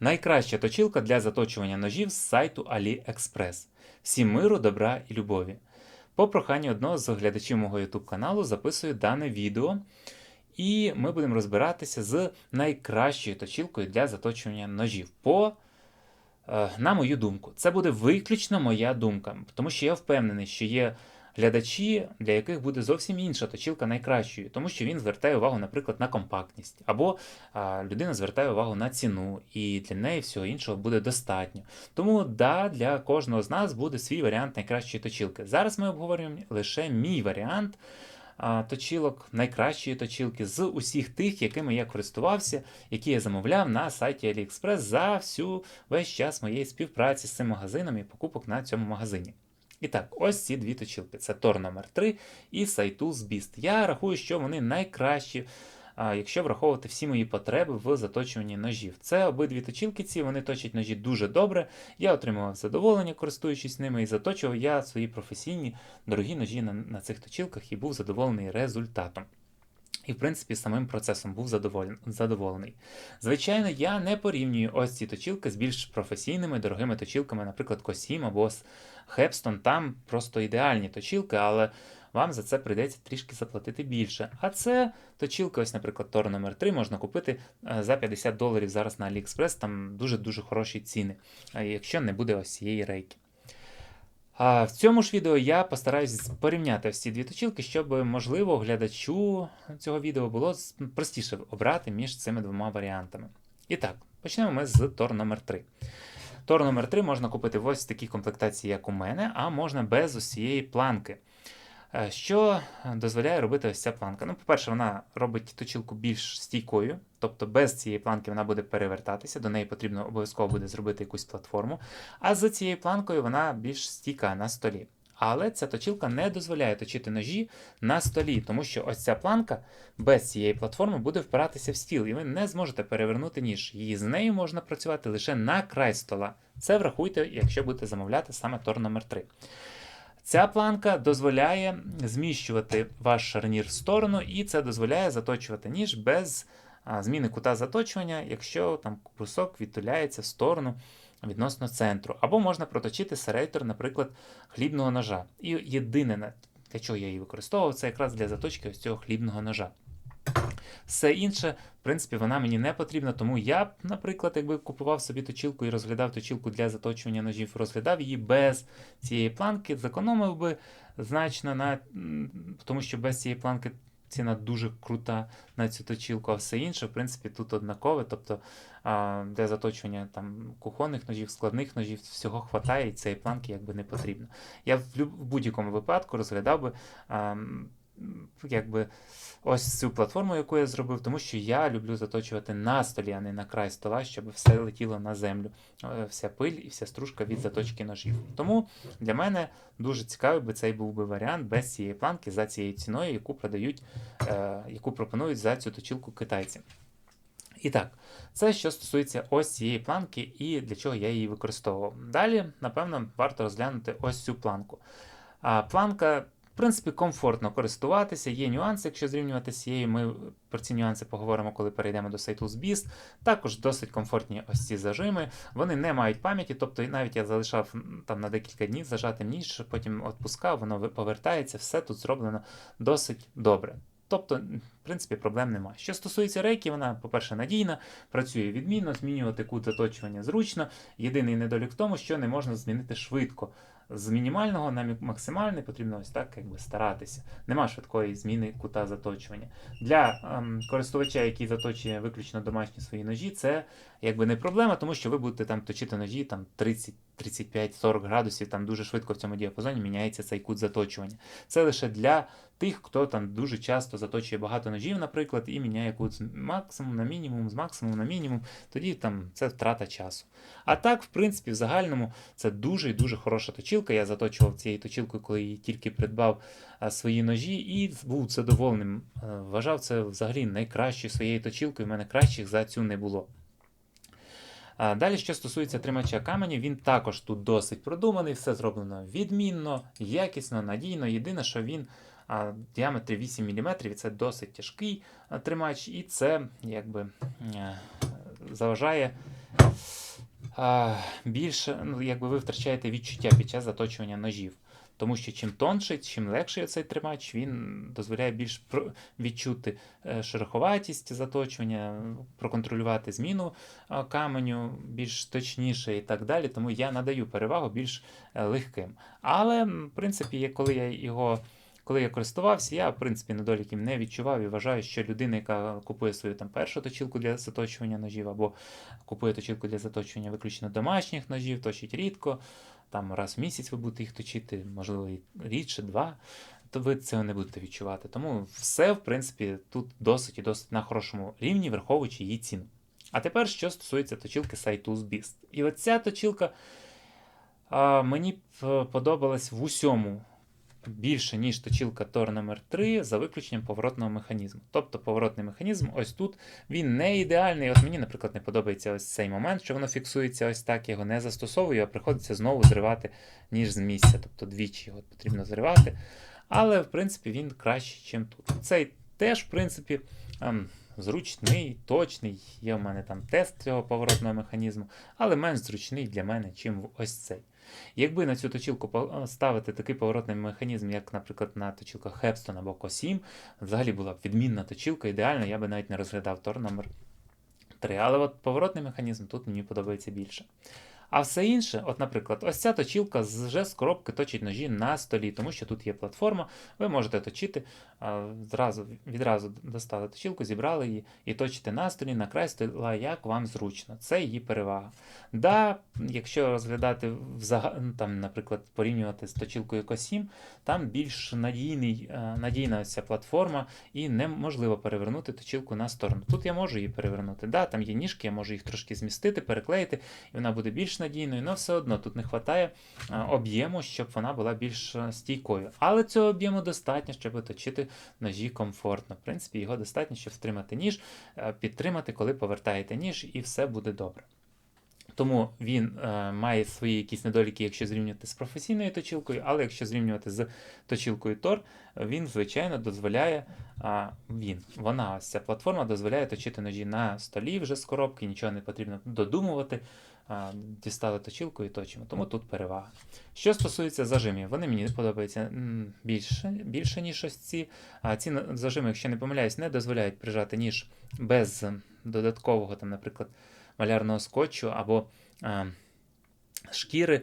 Найкраща точилка для заточування ножів з сайту AliExpress. Всім миру, добра і любові. По проханню одного з глядачів мого YouTube каналу записую дане відео, і ми будемо розбиратися з найкращою точилкою для заточування ножів. По, е, на мою думку, це буде виключно моя думка, тому що я впевнений, що є глядачі, для яких буде зовсім інша точилка найкращою, тому що він звертає увагу, наприклад, на компактність, або а, людина звертає увагу на ціну, і для неї всього іншого буде достатньо. Тому да, для кожного з нас буде свій варіант найкращої точилки. Зараз ми обговорюємо лише мій варіант. а, Точилок, найкращої точилки з усіх тих, якими я користувався, які я замовляв на сайті AliExpress за всю весь час моєї співпраці з цим магазином і покупок на цьому магазині. І так, ось ці дві точилки: це Тор номер 3 і Saitools Beast. Я рахую, що вони найкращі, якщо враховувати всі мої потреби в заточуванні ножів. Це обидві точилки ці, вони точать ножі дуже добре. Я отримував задоволення, користуючись ними, і заточував я свої професійні дорогі ножі на, на цих точилках і був задоволений результатом. І, в принципі, самим процесом був задоволений. Звичайно, я не порівнюю ось ці точилки з більш професійними дорогими точилками, наприклад, Косім або Хепстон. Там просто ідеальні точилки, але вам за це прийдеться трішки заплатити більше. А це точилка, ось, наприклад, Тор номер 3 можна купити е, за 50 доларів зараз на AliExpress, там дуже-дуже хороші ціни, якщо не буде ось цієї рейки. В цьому ж відео я постараюсь порівняти всі дві точилки, щоб, можливо, глядачу цього відео було простіше обрати між цими двома варіантами. І так, почнемо ми з Тор номер 3 Тор номер 3 можна купити в ось такій комплектації, як у мене, а можна без усієї планки. Е, Що дозволяє робити ось ця планка? Ну, по-перше, вона робить точилку більш стійкою, тобто без цієї планки вона буде перевертатися, до неї потрібно обов'язково буде зробити якусь платформу. А з цією планкою вона більш стійка на столі. Але ця точилка не дозволяє точити ножі на столі, тому що ось ця планка без цієї платформи буде впиратися в стіл, і ви не зможете перевернути ніж. Її з нею можна працювати лише на край стола. Це врахуйте, якщо будете замовляти саме тор номер 3 Ця планка дозволяє зміщувати ваш шарнір в сторону, і це дозволяє заточувати ніж без зміни кута заточування, якщо там брусок відтуляється в сторону відносно центру. Або можна проточити серейтор, наприклад, хлібного ножа. І єдине, для чого я її використовував, це якраз для заточки ось цього хлібного ножа. Все інше, в принципі, вона мені не потрібна, тому я б, наприклад, якби купував собі точилку і розглядав точилку для заточування ножів, розглядав її без цієї планки, зекономив би значно на тому що без цієї планки ціна дуже крута на цю точилку, а все інше, в принципі, тут однакове. Тобто для заточування там кухонних ножів, складних ножів, всього хватає, і цієї планки якби не потрібно. Я в будь-якому випадку розглядав би. Якби ось цю платформу, яку я зробив, тому що я люблю заточувати на столі, а не на край стола, щоб все летіло на землю, е, вся пиль і вся стружка від заточки ножів. Тому для мене дуже цікавий би цей був би варіант без цієї планки за цією ціною, яку продають, е, яку пропонують за цю точилку китайці. І так, це що стосується ось цієї планки і для чого я її використовував. Далі, напевно, варто розглянути ось цю планку. А планка, в принципі, комфортно користуватися, є нюанси, якщо зрівнювати з цією. Ми про ці нюанси поговоримо, коли перейдемо до Saitools Beast. Також досить комфортні ось ці зажими. Вони не мають пам'яті, тобто навіть я залишав там на декілька днів зажатим ніж, потім відпускав, воно повертається, все тут зроблено досить добре. Тобто, в принципі, проблем немає. Що стосується рейки, вона, по-перше, надійна, працює відмінно, змінювати кут заточування зручно. Єдиний недолік в тому, що не можна змінити швидко. З мінімального на максимальний потрібно ось так якби старатися. Нема швидкої зміни кута заточування. Для ем, користувача, який заточує виключно домашні свої ножі, це якби не проблема, тому що ви будете там точити ножі там 30, 35, 40 градусів, там дуже швидко в цьому діапазоні міняється цей кут заточування. Це лише для тих, хто там дуже часто заточує багато ножів, наприклад, і міняє кут максимум на мінімум, з максимум на мінімум, тоді там це втрата часу. А так, в принципі, в загальному це дуже і дуже хороша точилка. Я заточував цією точилкою, коли її тільки придбав свої ножі, і був задоволеним. Вважав це взагалі найкращою своєю точилкою. У мене кращих за цю не було. Далі, що стосується тримача каменів, він також тут досить продуманий, все зроблено відмінно, якісно, надійно. Єдине, що він в діаметрі 8 мм, це досить тяжкий тримач, і це якби заважає більше, ну, якби ви втрачаєте відчуття під час заточування ножів. Тому що чим тонший, чим легший цей тримач, він дозволяє більш відчути е, шероховатість заточування, проконтролювати зміну е, каменю більш точніше і так далі. Тому я надаю перевагу більш е, легким. Але, в принципі, коли я його. Коли я користувався, я в принципі недоліків не відчував і вважаю, що людина, яка купує свою там першу точилку для заточування ножів, або купує точилку для заточування виключно домашніх ножів, точить рідко, там раз в місяць ви будете їх точити, можливо, і рідше, два, то ви цього не будете відчувати. Тому все, в принципі, тут досить і досить на хорошому рівні, враховуючи її ціну. А тепер, що стосується точилки Saitus Beast. І оця точилка а, мені подобалась в усьому більше, ніж точилка Тор номер 3 за виключенням поворотного механізму. Тобто поворотний механізм ось тут він не ідеальний. От мені, наприклад, не подобається ось цей момент, що воно фіксується ось так, його не застосовую, а приходиться знову зривати, ніж з місця. Тобто двічі його потрібно зривати. Але, в принципі, він кращий, ніж тут. Цей теж, в принципі, ем, зручний, точний. Є в мене там тест цього поворотного механізму, але менш зручний для мене, чим ось цей. Якби на цю точилку поставити такий поворотний механізм, як, наприклад, на точилках Хепстон або Cosім, взагалі була б відмінна точилка, ідеально, я би навіть не розглядав Тор номер 3. Але от поворотний механізм тут мені подобається більше. А все інше, от, наприклад, ось ця точилка з- вже з коробки точить ножі на столі, тому що тут є платформа, ви можете точити, зразу, відразу достали точилку, зібрали її і точите на столі, на край стола, як вам зручно. Це її перевага. Да, якщо розглядати ну, там, наприклад, порівнювати з точилкою Косім, там більш надійний, е, надійна ця платформа, і неможливо перевернути точилку на сторону. Тут я можу її перевернути. Да, там є ніжки, я можу їх трошки змістити, переклеїти, і вона буде більш надійною, але все одно тут не вистачає об'єму, щоб вона була більш е, стійкою. Але цього об'єму достатньо, щоб точити ножі комфортно. В принципі, його достатньо, щоб втримати ніж, е, підтримати, коли повертаєте ніж, і все буде добре. Тому він е, має свої якісь недоліки, якщо зрівнювати з професійною точилкою, але якщо зрівнювати з точилкою Tor, він, звичайно, дозволяє. А, він, вона, ось ця платформа дозволяє точити ножі на столі вже з коробки, нічого не потрібно додумувати. Дістали точілку і точимо. Тому тут перевага. Що стосується зажимів, вони мені подобаються більше, більше ніж ось ці. Ці зажими, якщо не помиляюсь, не дозволяють прижати ніж без додаткового, там, наприклад, малярного скотчу або шкіри,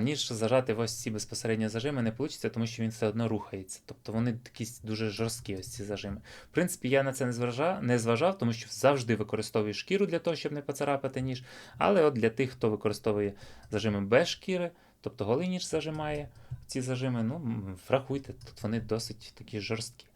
ніж зажати ось ці безпосередньо зажими не вийде, тому що він все одно рухається. Тобто вони якісь дуже жорсткі ось ці зажими. В принципі, я на це не зважав, не зважав, тому що завжди використовую шкіру для того, щоб не поцарапати ніж. Але от для тих, хто використовує зажими без шкіри, тобто голий ніж зажимає ці зажими, ну врахуйте, тут вони досить такі жорсткі.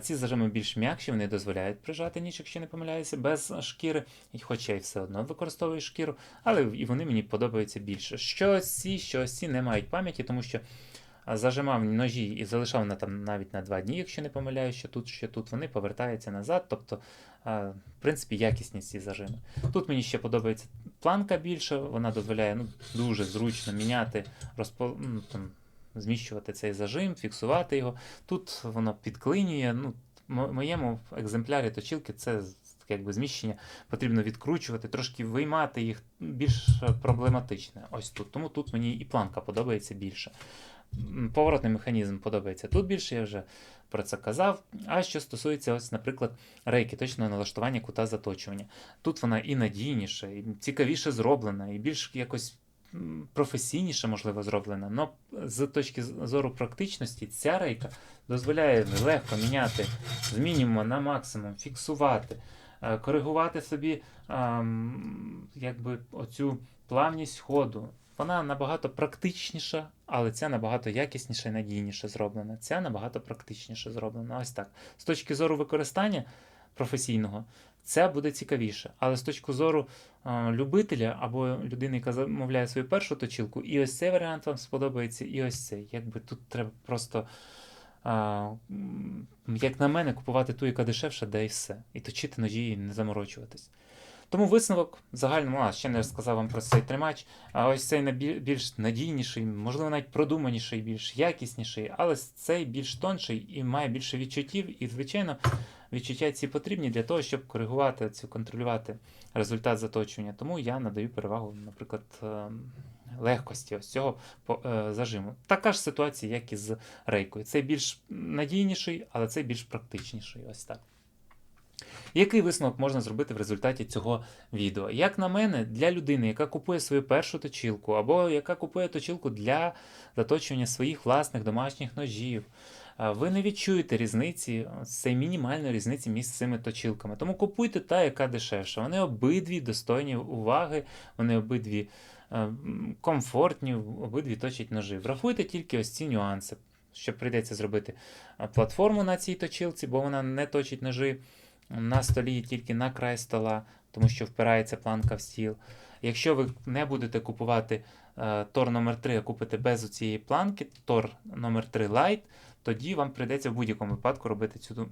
Ці зажими більш м'якші, вони дозволяють прижати ніж, якщо не помиляюся, без шкіри, хоча я все одно використовую шкіру, але і вони мені подобаються більше. Що ці, що ці не мають пам'яті, тому що зажимав ножі і залишав на там навіть на два дні, якщо не помиляюсь, що тут, що тут вони повертаються назад. Тобто, в принципі, якісні ці зажими. Тут мені ще подобається планка більше, вона дозволяє ну, дуже зручно міняти, розпо... ну, там, зміщувати цей зажим, фіксувати його. Тут воно підклинює. Ну, в моєму екземплярі точилки це якби зміщення потрібно відкручувати, трошки виймати їх більш проблематичне. Ось тут. Тому тут мені і планка подобається більше. Поворотний механізм подобається тут більше, я вже про це казав. А що стосується, ось, наприклад, рейки, точного налаштування кута заточування. Тут вона і надійніша, і цікавіше зроблена, і більш якось професійніше, можливо, зроблена. Но з точки зору практичності, ця рейка дозволяє легко міняти з мінімуму на максимум, фіксувати, е, коригувати собі якби оцю плавність ходу. Вона набагато практичніша, але ця набагато якісніше і надійніше зроблена. Ця набагато практичніше зроблена. Ось так. З точки зору використання професійного, це буде цікавіше. Але з точки зору е, любителя або людини, яка замовляє свою першу точилку, і ось цей варіант вам сподобається, і ось цей. Якби тут треба просто, а, як на мене, купувати ту, яка дешевша, де і все. І точити ножі і не заморочуватись. Тому висновок загальному, а ще не розказав вам про цей тримач. А ось цей більш надійніший, можливо, навіть продуманіший, більш якісніший, але цей більш тонший і має більше відчуттів. І, звичайно, відчуття ці потрібні для того, щоб коригувати цю контролювати результат заточування. Тому я надаю перевагу, наприклад, е, легкості ось цього е, зажиму. Така ж ситуація, як і з рейкою. Цей більш надійніший, але цей більш практичніший. Ось так. Який висновок можна зробити в результаті цього відео? Як на мене, для людини, яка купує свою першу точилку, або яка купує точилку для заточування своїх власних домашніх ножів, ви не відчуєте різниці, цієї мінімальної різниці між цими точилками. Тому купуйте та, яка дешевша. Вони обидві достойні уваги, вони обидві е, комфортні, обидві точать ножи. Врахуйте тільки ось ці нюанси, що прийдеться зробити платформу на цій точилці, бо вона не точить ножи на столі тільки на край стола, тому що впирається планка в стіл. Якщо ви не будете купувати е, Тор номер 3 а купите без цієї планки, Тор номер 3 Lite, тоді вам прийдеться в будь-якому випадку робити цю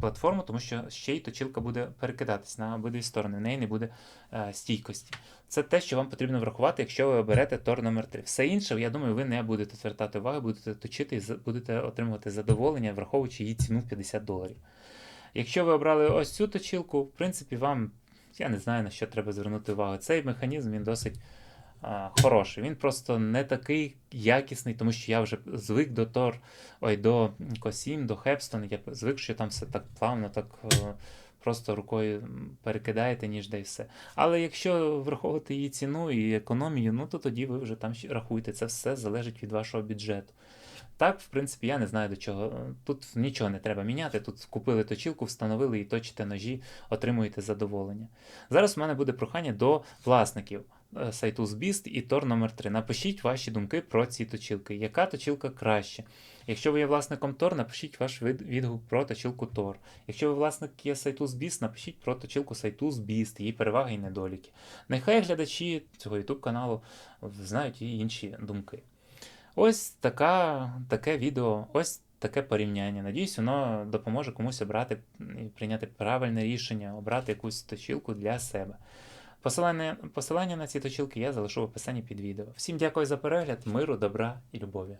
платформу, тому що ще й точилка буде перекидатись на обидві сторони, в неї не буде е, стійкості. Це те, що вам потрібно врахувати, якщо ви оберете Тор номер 3 Все інше, я думаю, ви не будете звертати уваги, будете точити і будете отримувати задоволення, враховуючи її ціну в 50 доларів. Якщо ви обрали ось цю точилку, в принципі, вам я не знаю на що треба звернути увагу. Цей механізм він досить хороший. Він просто не такий якісний, тому що я вже звик до Тор, ой, до Косім, до Хепстон. Я звик, що там все так плавно, так е, просто рукою перекидаєте, ніж де і все. Але якщо враховувати її ціну і економію, ну то тоді ви вже там рахуєте. Це все залежить від вашого бюджету. Так, в принципі, я не знаю до чого. Тут нічого не треба міняти. Тут купили точилку, встановили і точите ножі, отримуєте задоволення. Зараз у мене буде прохання до власників сайту Збіст і Тор номер 3 Напишіть ваші думки про ці точилки. Яка точилка краще? Якщо ви є власником Тор, напишіть ваш відгук про точилку Тор. Якщо ви власник є сайту Збіст, напишіть про точилку сайту Збіст, її переваги і недоліки. Нехай глядачі цього YouTube каналу знають і інші думки. Ось така, таке відео, ось таке порівняння. Надіюсь, воно допоможе комусь обрати прийняти правильне рішення, обрати якусь точилку для себе. Посилання, посилання на ці точилки я залишу в описанні під відео. Всім дякую за перегляд, миру, добра і любові.